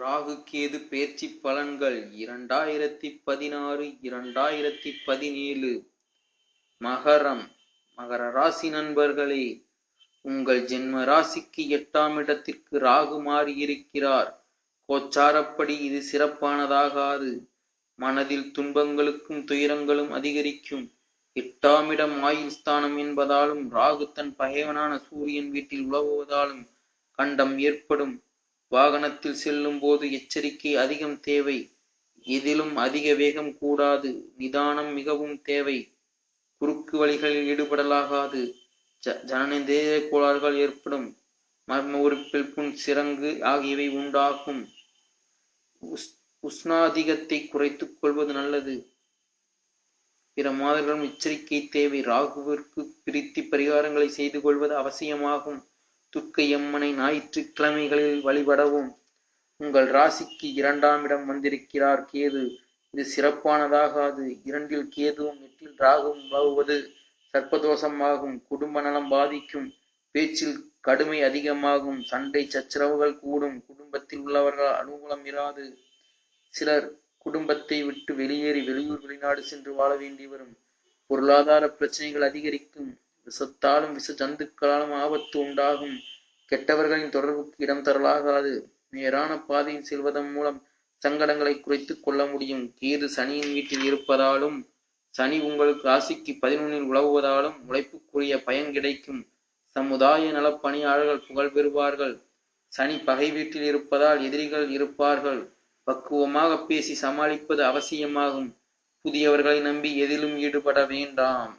ராகு கேது பெயர்ச்சி பலன்கள் இரண்டாயிரத்தி பதினாறு இரண்டாயிரத்தி பதினேழு மகரம் மகர ராசி நண்பர்களே உங்கள் ஜென்ம ராசிக்கு எட்டாம் இடத்திற்கு ராகு மாறி இருக்கிறார் கோச்சாரப்படி இது சிறப்பானதாகாது. மனதில் துன்பங்களுக்கும் துயரங்களும் அதிகரிக்கும். எட்டாம் இடம் ஆயுள் ஸ்தானம் என்பதாலும் ராகு தன் பகைவனான சூரியன் வீட்டில் உலவுவதாலும் கண்டம் ஏற்படும். வாகனத்தில் செல்லும் போது எச்சரிக்கை அதிகம் தேவை. எதிலும் அதிக வேகம் கூடாது. நிதானம் மிகவும் தேவை. குறுக்கு வழிகளில் ஈடுபடலாகாது. ஜ கோளாறுகள் ஏற்படும். மர்ம உறுப்பில் புண் சிறங்கு ஆகியவை உண்டாகும். உஷ்ணாதிகத்தை குறைத்துக் கொள்வது நல்லது. பிற மாதர்களும் எச்சரிக்கை தேவை. ராகுவிற்கு பிரித்தி பரிகாரங்களை செய்து கொள்வது அவசியமாகும். துர்க்கையம்மனை ஞாயிற்றுக்கிழமைகளில் வழிபடவும். உங்கள் ராசிக்கு இரண்டாம் இடம் வந்திருக்கிறார் கேது. இது சிறப்பானதாகாது. இரண்டில் கேதுவும் எட்டில் ராகுவும் உலவுவது சர்ப்பதோஷமாகும். குடும்ப நலம் பாதிக்கும். பேச்சில் கடுமை அதிகமாகும். சண்டை சச்சரவுகள் கூடும். குடும்பத்தில் உள்ளவர்கள் அனுகூலம் இராது. சிலர் குடும்பத்தை விட்டு வெளியேறி வெளியூர் வெளிநாடு சென்று வாழ வேண்டி வரும் பொருளாதார பிரச்சனைகள் அதிகரிக்கும். விஷத்தாலும் விஷ ஜந்துக்களாலும் ஆபத்து உண்டாகும். கெட்டவர்களின் தொடர்புக்கு இடம் தரலாகாது. நேரான பாதையில் செல்வதன் மூலம் சங்கடங்களை குறைத்துக் கொள்ள முடியும். கேது சனியின் வீட்டில் இருப்பதாலும் சனி உங்களுக்கு ராசிக்கு பதினொன்னில் உழவுவதாலும் உழைப்புக்குரிய பயன் கிடைக்கும். சமுதாய நலப் பணியாளர்கள் புகழ் பெறுவார்கள். சனி பகை வீட்டில் இருப்பதால் எதிரிகள் இருப்பார்கள். பக்குவமாக பேசி சமாளிப்பது அவசியமாகும். புதியவர்களை நம்பி எதிலும் ஈடுபட வேண்டாம்.